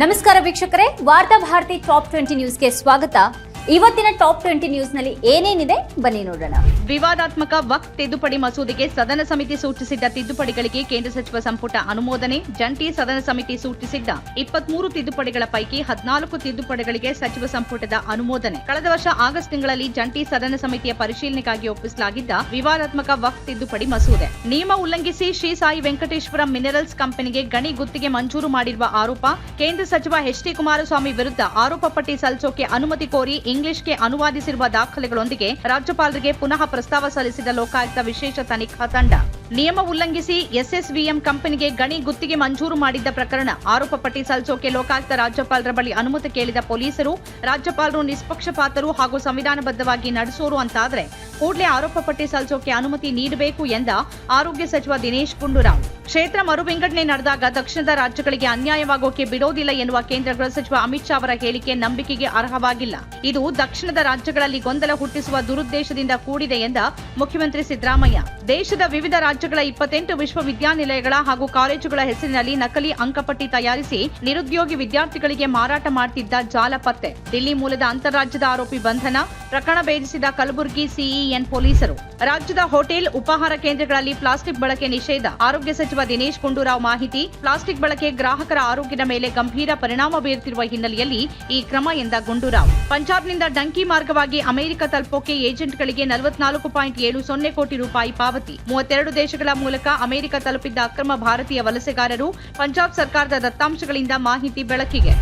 ನಮಸ್ಕಾರ ವೀಕ್ಷಕರೇ ವಾರ್ತಾ ಭಾರತಿ ಟಾಪ್ ಟ್ವೆಂಟಿ ನ್ಯೂಸ್ಗೆ ಸ್ವಾಗತ. ಇವತ್ತಿನ ಟಾಪ್ ಟ್ವೆಂಟಿ ನ್ಯೂಸ್ನಲ್ಲಿ ಏನೇನಿದೆ? ಬನ್ನಿ ನೋಡೋಣ. ವಿವಾದಾತ್ಮಕ ವಕ್ ತಿದ್ದುಪಡಿ ಮಸೂದೆಗೆ ಸದನ ಸಮಿತಿ ಸೂಚಿಸಿದ್ದ ತಿದ್ದುಪಡಿಗಳಿಗೆ ಕೇಂದ್ರ ಸಚಿವ ಸಂಪುಟ ಅನುಮೋದನೆ, ಜಂಟಿ ಸದನ ಸಮಿತಿ ಸೂಚಿಸಿದ್ದ ಇಪ್ಪತ್ಮೂರು ತಿದ್ದುಪಡಿಗಳ ಪೈಕಿ ಹದಿನಾಲ್ಕು ತಿದ್ದುಪಡಿಗಳಿಗೆ ಸಚಿವ ಸಂಪುಟದ ಅನುಮೋದನೆ. ಕಳೆದ ವರ್ಷ ಆಗಸ್ಟ್ ತಿಂಗಳಲ್ಲಿ ಜಂಟಿ ಸದನ ಸಮಿತಿಯ ಪರಿಶೀಲನೆಗಾಗಿ ಒಪ್ಪಿಸಲಾಗಿದ್ದ ವಿವಾದಾತ್ಮಕ ವಕ್ ತಿದ್ದುಪಡಿ ಮಸೂದೆ. ನಿಯಮ ಉಲ್ಲಂಘಿಸಿ ಶ್ರೀ ಸಾಯಿ ವೆಂಕಟೇಶ್ವರ ಮಿನರಲ್ಸ್ ಕಂಪನಿಗೆ ಗಣಿ ಗುತ್ತಿಗೆ ಮಂಜೂರು ಮಾಡಿರುವ ಆರೋಪ, ಕೇಂದ್ರ ಸಚಿವ ಎಚ್ ಡಿ ಕುಮಾರಸ್ವಾಮಿ ವಿರುದ್ಧ ಆರೋಪ ಪಟ್ಟಿ ಸಲ್ಲಿಸೋಕೆ ಅನುಮತಿ ಕೋರಿ ಇಂಗ್ಲಿಷ್ಗೆ ಅನುವಾದಿಸಿರುವ ದಾಖಲೆಗಳೊಂದಿಗೆ ರಾಜ್ಯಪಾಲರಿಗೆ ಪುನಃ ಪ್ರಸ್ತಾವ ಸಲ್ಲಿಸಿದ ಲೋಕಾಯುಕ್ತ ವಿಶೇಷ ತನಿಖಾ ತಂಡ. ನಿಯಮ ಉಲ್ಲಂಘಿಸಿ ಎಸ್ಎಸ್ವಿಎಂ ಕಂಪನಿಗೆ ಗಣಿ ಗುತ್ತಿಗೆ ಮಂಜೂರು ಮಾಡಿದ್ದ ಪ್ರಕರಣ ಆರೋಪ ಪಟ್ಟಿ ಸಲ್ಲಿಸೋಕೆ ಲೋಕಾಯುಕ್ತ ರಾಜ್ಯಪಾಲರ ಬಳಿ ಅನುಮತಿ ಕೇಳಿದ ಪೊಲೀಸರು, ರಾಜ್ಯಪಾಲರು ನಿಷ್ಪಕ್ಷಪಾತರು ಹಾಗೂ ಸಂವಿಧಾನಬದ್ಧವಾಗಿ ನಡೆಸೋರು ಅಂತಾದ್ರೆ ಕೂಡಲೇ ಆರೋಪ ಪಟ್ಟಿ ಸಲ್ಲಿಸೋಕೆ ಅನುಮತಿ ನೀಡಬೇಕು ಎಂದ ಆರೋಗ್ಯ ಸಚಿವ ದಿನೇಶ್ ಗುಂಡೂರಾವ್. ಕ್ಷೇತ್ರ ಮರು ವಿಂಗಡಣೆ ನಡೆದಾಗ ದಕ್ಷಿಣದ ರಾಜ್ಯಗಳಿಗೆ ಅನ್ಯಾಯವಾಗೋಕೆ ಬಿಡೋದಿಲ್ಲ ಎನ್ನುವ ಕೇಂದ್ರ ಗೃಹ ಸಚಿವ ಅಮಿತ್ ಶಾ ಅವರ ಹೇಳಿಕೆ ನಂಬಿಕೆಗೆ ಅರ್ಹವಾಗಿಲ್ಲ. ಇದು ದಕ್ಷಿಣದ ರಾಜ್ಯಗಳಲ್ಲಿ ಗೊಂದಲ ಹುಟ್ಟಿಸುವ ದುರುದ್ದೇಶದಿಂದ ಕೂಡಿದೆ ಎಂದ ಮುಖ್ಯಮಂತ್ರಿ ಸಿದ್ದರಾಮಯ್ಯ. ದೇಶದ ವಿವಿಧ ರಾಜ್ಯಗಳ ಇಪ್ಪತ್ತೆಂಟು ವಿಶ್ವವಿದ್ಯಾನಿಲಯಗಳ ಹಾಗೂ ಕಾಲೇಜುಗಳ ಹೆಸರಿನಲ್ಲಿ ನಕಲಿ ಅಂಕಪಟ್ಟಿ ತಯಾರಿಸಿ ನಿರುದ್ಯೋಗಿ ವಿದ್ಯಾರ್ಥಿಗಳಿಗೆ ಮಾರಾಟ ಮಾಡುತ್ತಿದ್ದ ಜಾಲ ಪತ್ತೆ ದಿಲ್ಲಿ ಮೂಲದ ಅಂತಾರಾಜ್ಯದ ಆರೋಪಿ ಬಂಧನ, ಪ್ರಕರಣ ಭೇದಿಸಿದ ಕಲಬುರಗಿ ಸಿಇಎನ್ ಪೊಲೀಸರು. ರಾಜ್ಯದ ಹೋಟೆಲ್, ಉಪಹಾರ ಕೇಂದ್ರಗಳಲ್ಲಿ ಪ್ಲಾಸ್ಟಿಕ್ ಬಳಕೆ ನಿಷೇಧ. ಆರೋಗ್ಯ ಸಚಿವ ದಿನೇಶ್ ಗುಂಡೂರಾವ್ ಮಾಹಿತಿ, ಪ್ಲಾಸ್ಟಿಕ್ ಬಳಕೆ ಗ್ರಾಹಕರ ಆರೋಗ್ಯದ ಮೇಲೆ ಗಂಭೀರ ಪರಿಣಾಮ ಬೀರುತ್ತಿರುವ ಹಿನ್ನೆಲೆಯಲ್ಲಿ ಈ ಕ್ರಮ ಎಂದ ಗುಂಡೂರಾವ್. ಪಂಜಾಬ್ನಿಂದ ಡಂಕಿ ಮಾರ್ಗವಾಗಿ ಅಮೆರಿಕ ತಲುಪೋಕೆ ಏಜೆಂಟ್ಗಳಿಗೆ ನಲವತ್ನಾಲ್ಕು ಪಾಯಿಂಟ್ ಏಳು ಸೊನ್ನೆ ಕೋಟಿ ರೂಪಾಯಿ ಪಾವತಿ. ಮೂವತ್ತೆರಡು ದೇಶಗಳ ಮೂಲಕ ಅಮೆರಿಕ ತಲುಪಿದ್ದ ಅಕ್ರಮ ಭಾರತೀಯ ವಲಸೆಗಾರರು ಪಂಜಾಬ್ ಸರ್ಕಾರದ ದತ್ತಾಂಶಗಳಿಂದ ಮಾಹಿತಿ ಬೆಳಕಿಗೆ.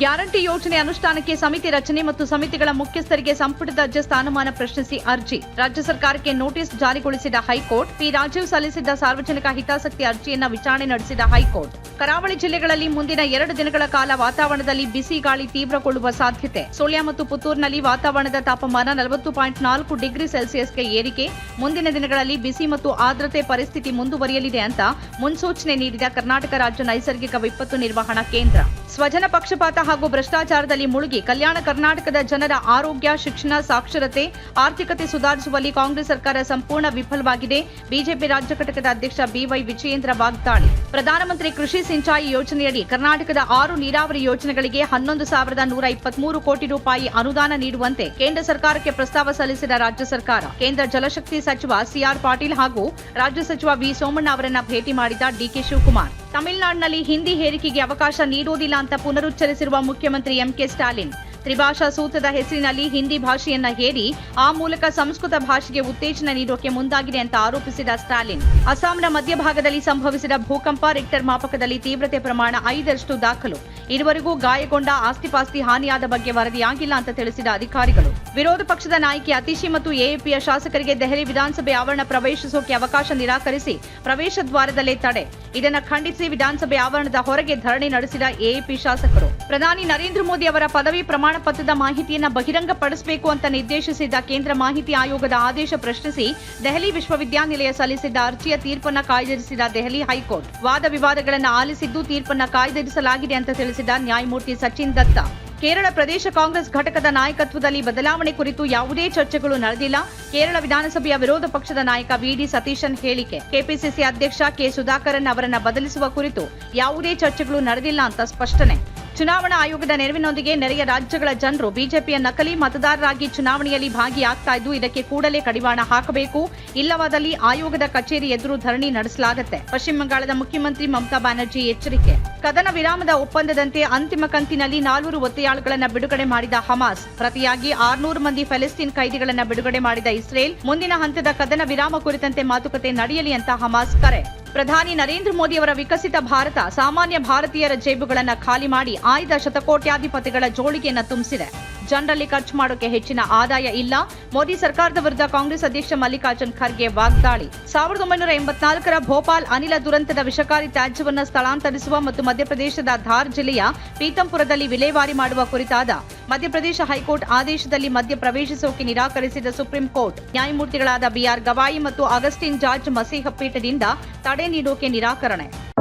ಗ್ಯಾರಂಟಿ ಯೋಜನೆ ಅನುಷ್ಠಾನಕ್ಕೆ ಸಮಿತಿ ರಚನೆ ಮತ್ತು ಸಮಿತಿಗಳ ಮುಖ್ಯಸ್ಥರಿಗೆ ಸಂಪುಟ ದರ್ಜೆ ಸ್ಥಾನಮಾನ ಪ್ರಶ್ನಿಸಿ ಅರ್ಜಿ. ರಾಜ್ಯ ಸರ್ಕಾರಕ್ಕೆ ನೋಟಿಸ್ ಜಾರಿಗೊಳಿಸಿದ ಹೈಕೋರ್ಟ್, ಪಿ. ರಾಜೀವ್ ಸಲ್ಲಿಸಿದ್ದ ಸಾರ್ವಜನಿಕ ಹಿತಾಸಕ್ತಿ ಅರ್ಜಿಯನ್ನ ವಿಚಾರಣೆ ನಡೆಸಿದ ಹೈಕೋರ್ಟ್. ಕರಾವಳಿ ಜಿಲ್ಲೆಗಳಲ್ಲಿ ಮುಂದಿನ ಎರಡು ದಿನಗಳ ಕಾಲ ವಾತಾವರಣದಲ್ಲಿ ಬಿಸಿ ಗಾಳಿ ತೀವ್ರಗೊಳ್ಳುವ ಸಾಧ್ಯತೆ. ಸುಳ್ಯ ಮತ್ತು ಪುತ್ತೂರಿನಲ್ಲಿ ವಾತಾವರಣದ ತಾಪಮಾನ ನಲವತ್ತು ಪಾಯಿಂಟ್ ನಾಲ್ಕು ಡಿಗ್ರಿ ಸೆಲ್ಸಿಯಸ್ಗೆ ಏರಿಕೆ. ಮುಂದಿನ ದಿನಗಳಲ್ಲಿ ಬಿಸಿ ಮತ್ತು ಆರ್ದ್ರತೆ ಪರಿಸ್ಥಿತಿ ಮುಂದುವರಿಯಲಿದೆ ಅಂತ ಮುನ್ಸೂಚನೆ ನೀಡಿದ ಕರ್ನಾಟಕ ರಾಜ್ಯ ನೈಸರ್ಗಿಕ ವಿಪತ್ತು ನಿರ್ವಹಣಾ ಕೇಂದ್ರ. ಸ್ವಜನ ಪಕ್ಷಪಾತ ಹಾಗೂ ಭ್ರಷ್ಟಾಚಾರದಲ್ಲಿ ಮುಳುಗಿ ಕಲ್ಯಾಣ ಕರ್ನಾಟಕದ ಜನರ ಆರೋಗ್ಯ, ಶಿಕ್ಷಣ, ಸಾಕ್ಷರತೆ, ಆರ್ಥಿಕತೆ ಸುಧಾರಿಸುವಲ್ಲಿ ಕಾಂಗ್ರೆಸ್ ಸರ್ಕಾರ ಸಂಪೂರ್ಣ ವಿಫಲವಾಗಿದೆ. ಬಿಜೆಪಿ ರಾಜ್ಯ ಘಟಕದ ಅಧ್ಯಕ್ಷ ಬಿವೈ ವಿಜಯೇಂದ್ರ ವಾಗ್ದಾಳಿ. ಪ್ರಧಾನಮಂತ್ರಿ ಕೃಷಿ ಸಿಂಚಾಯಿ ಯೋಜನೆಯಡಿ ಕರ್ನಾಟಕದ ಆರು ನೀರಾವರಿ ಯೋಜನೆಗಳಿಗೆ ಹನ್ನೊಂದು ಸಾವಿರದ ನೂರ ಇಪ್ಪತ್ಮೂರು ಕೋಟಿ ರೂಪಾಯಿ ಅನುದಾನ ನೀಡುವಂತೆ ಕೇಂದ್ರ ಸರ್ಕಾರಕ್ಕೆ ಪ್ರಸ್ತಾವ ಸಲ್ಲಿಸಿದ ರಾಜ್ಯ ಸರ್ಕಾರ. ಕೇಂದ್ರ ಜಲಶಕ್ತಿ ಸಚಿವ ಸಿಆರ್ ಪಾಟೀಲ್ ಹಾಗೂ ರಾಜ್ಯ ಸಚಿವ ವಿ. ಸೋಮಣ್ಣ ಅವರನ್ನ ಭೇಟಿ ಮಾಡಿದ ಡಿಕೆ ಶಿವಕುಮಾರ್. ತಮಿಳುನಾಡಿನಲ್ಲಿ ಹಿಂದಿ ಹೇರಿಕೆಗೆ ಅವಕಾಶ ನೀಡುವುದಿಲ್ಲ ಅಂತ ಪುನರುಚ್ಚರಿಸಿರುವ ಮುಖ್ಯಮಂತ್ರಿ ಎಂಕೆ ಸ್ಟಾಲಿನ್. ತ್ರಿಭಾಷಾ ಸೂತ್ರದ ಹೆಸರಿನಲ್ಲಿ ಹಿಂದಿ ಭಾಷೆಯನ್ನ ಹೇರಿ ಆ ಮೂಲಕ ಸಂಸ್ಕೃತ ಭಾಷೆಗೆ ಉತ್ತೇಜನ ನೀಡೋಕೆ ಮುಂದಾಗಿದೆ ಅಂತ ಆರೋಪಿಸಿದ ಸ್ಟಾಲಿನ್ ಅಸ್ಸಾಂನ ಮಧ್ಯಭಾಗದಲ್ಲಿ ಸಂಭವಿಸಿದ ಭೂಕಂಪ ರಿಕ್ಟರ್ ಮಾಪಕದಲ್ಲಿ ತೀವ್ರತೆ ಪ್ರಮಾಣ ಐದರಷ್ಟು ದಾಖಲು. ಇದುವರೆಗೂ ಗಾಯಗೊಂಡ ಆಸ್ತಿಪಾಸ್ತಿ ಹಾನಿಯಾದ ಬಗ್ಗೆ ವರದಿಯಾಗಿಲ್ಲ ಅಂತ ತಿಳಿಸಿದ ಅಧಿಕಾರಿಗಳು. ವಿರೋಧ ಪಕ್ಷದ ನಾಯಕಿ ಅತಿಶಿ ಮತ್ತು ಎಎಪಿಯ ಶಾಸಕರಿಗೆ ದೆಹಲಿ ವಿಧಾನಸಭೆ ಆವರಣ ಪ್ರವೇಶಿಸೋಕೆ ಅವಕಾಶ ನಿರಾಕರಿಸಿ ಪ್ರವೇಶ ದ್ವಾರದಲ್ಲೇ ತಡೆ. ಇದನ್ನು ಖಂಡಿಸಿ ವಿಧಾನಸಭೆ ಆವರಣದ ಹೊರಗೆ ಧರಣಿ ನಡೆಸಿದ ಎಎಪಿ ಶಾಸಕರು. ಪ್ರಧಾನಿ ನರೇಂದ್ರ ಮೋದಿ ಅವರ ಪದವಿ ಪ್ರಮಾಣ ಪತ್ರದ ಮಾಹಿತಿಯನ್ನು ಬಹಿರಂಗಪಡಿಸಬೇಕು ಅಂತ ನಿರ್ದೇಶಿಸಿದ್ದ ಕೇಂದ್ರ ಮಾಹಿತಿ ಆಯೋಗದ ಆದೇಶ ಪ್ರಶ್ನಿಸಿ ದೆಹಲಿ ವಿಶ್ವವಿದ್ಯಾನಿಲಯ ಸಲ್ಲಿಸಿದ್ದ ಅರ್ಜಿಯ ತೀರ್ಪನ್ನು ಕಾಯ್ದಿರಿಸಿದ ದೆಹಲಿ ಹೈಕೋರ್ಟ್. ವಾದ ವಿವಾದಗಳನ್ನು ಆಲಿಸಿದ್ದು ತೀರ್ಪನ್ನು ಕಾಯ್ದಿರಿಸಲಾಗಿದೆ ಅಂತ ತಿಳಿಸಿದ ನ್ಯಾಯಮೂರ್ತಿ ಸಚಿನ್ ದತ್ತ. ಕೇರಳ ಪ್ರದೇಶ ಕಾಂಗ್ರೆಸ್ ಘಟಕದ ನಾಯಕತ್ವದಲ್ಲಿ ಬದಲಾವಣೆ ಕುರಿತು ಯಾವುದೇ ಚರ್ಚೆಗಳು ನಡೆದಿಲ್ಲ. ಕೇರಳ ವಿಧಾನಸಭೆಯ ವಿರೋಧ ಪಕ್ಷದ ನಾಯಕ ವಿಡಿ ಸತೀಶನ್ ಹೇಳಿಕೆ. ಕೆಪಿಸಿಸಿ ಅಧ್ಯಕ್ಷ ಕೆ. ಸುಧಾಕರನ್ ಅವರನ್ನ ಬದಲಿಸುವ ಕುರಿತು ಯಾವುದೇ ಚರ್ಚೆಗಳು ನಡೆದಿಲ್ಲ ಅಂತ ಸ್ಪಷ್ಟನೆ. ಚುನಾವಣಾ ಆಯೋಗದ ನೆರವಿನೊಂದಿಗೆ ನೆರೆಯ ರಾಜ್ಯಗಳ ಜನರು ಬಿಜೆಪಿಯ ನಕಲಿ ಮತದಾರರಾಗಿ ಚುನಾವಣೆಯಲ್ಲಿ ಭಾಗಿಯಾಗ್ತಾ ಇದ್ದು, ಇದಕ್ಕೆ ಕೂಡಲೇ ಕಡಿವಾಣ ಹಾಕಬೇಕು. ಇಲ್ಲವಾದಲ್ಲಿ ಆಯೋಗದ ಕಚೇರಿ ಎದುರು ಧರಣಿ ನಡೆಸಲಾಗುತ್ತೆ. ಪಶ್ಚಿಮ ಬಂಗಾಳದ ಮುಖ್ಯಮಂತ್ರಿ ಮಮತಾ ಬ್ಯಾನರ್ಜಿ ಎಚ್ಚರಿಕೆ. ಕದನ ವಿರಾಮದ ಒಪ್ಪಂದದಂತೆ ಅಂತಿಮ ಕಂತಿನಲ್ಲಿ ನಾಲ್ವರು ಒತ್ತೆಯಾಳುಗಳನ್ನು ಬಿಡುಗಡೆ ಮಾಡಿದ ಹಮಾಸ್. ಪ್ರತಿಯಾಗಿ ಆರ್ನೂರು ಮಂದಿ ಫೆಲೆಸ್ತೀನ್ ಕೈದಿಗಳನ್ನು ಬಿಡುಗಡೆ ಮಾಡಿದ ಇಸ್ರೇಲ್. ಮುಂದಿನ ಹಂತದ ಕದನ ವಿರಾಮ ಕುರಿತಂತೆ ಮಾತುಕತೆ ನಡೆಯಲಿ ಅಂತ ಹಮಾಸ್ ಕರೆ. ಪ್ರಧಾನಿ ನರೇಂದ್ರ ಮೋದಿ ಅವರ ವಿಕಸಿತ ಭಾರತ ಸಾಮಾನ್ಯ ಭಾರತೀಯರ ಜೇಬುಗಳನ್ನು ಖಾಲಿ ಮಾಡಿ ಆಯ್ದ ಶತಕೋಟ್ಯಾಧಿಪತಿಗಳ ಜೋಳಿಗೆಯನ್ನು ತುಂಬಿಸಿದೆ. ಜನರಲ್ಲಿ ಖರ್ಚು ಮಾಡೋಕೆ ಹೆಚ್ಚಿನ ಆದಾಯ ಇಲ್ಲ. ಮೋದಿ ಸರ್ಕಾರದ ವಿರುದ್ಧ ಕಾಂಗ್ರೆಸ್ ಅಧ್ಯಕ್ಷ ಮಲ್ಲಿಕಾರ್ಜುನ್ ಖರ್ಗೆ ವಾಗ್ದಾಳಿ. ಸಾವಿರದ ಒಂಬೈನೂರ ಎಂಬತ್ನಾಲ್ಕರ ಭೋಪಾಲ್ ಅನಿಲ ದುರಂತದ ವಿಷಕಾರಿ ತ್ಯಾಜ್ಯವನ್ನು ಸ್ಥಳಾಂತರಿಸುವ ಮತ್ತು ಮಧ್ಯಪ್ರದೇಶದ ಧಾರ್ ಜಿಲ್ಲೆಯ ಪೀತಂಪುರದಲ್ಲಿ ವಿಲೇವಾರಿ ಮಾಡುವ ಕುರಿತಾದ ಮಧ್ಯಪ್ರದೇಶ ಹೈಕೋರ್ಟ್ ಆದೇಶದಲ್ಲಿ ಮಧ್ಯ ಪ್ರವೇಶಿಸೋಕೆ ನಿರಾಕರಿಸಿದ ಸುಪ್ರೀಂ ಕೋರ್ಟ್. ನ್ಯಾಯಮೂರ್ತಿಗಳಾದ ಬಿಆರ್ ಗವಾಯಿ ಮತ್ತು ಅಗಸ್ಟಿನ್ ಜಾರ್ಜ್ ಮಸೀಹ ಪೀಠದಿಂದ ತಡೆ ನೀಡೋಕೆ ನಿರಾಕರಣೆ.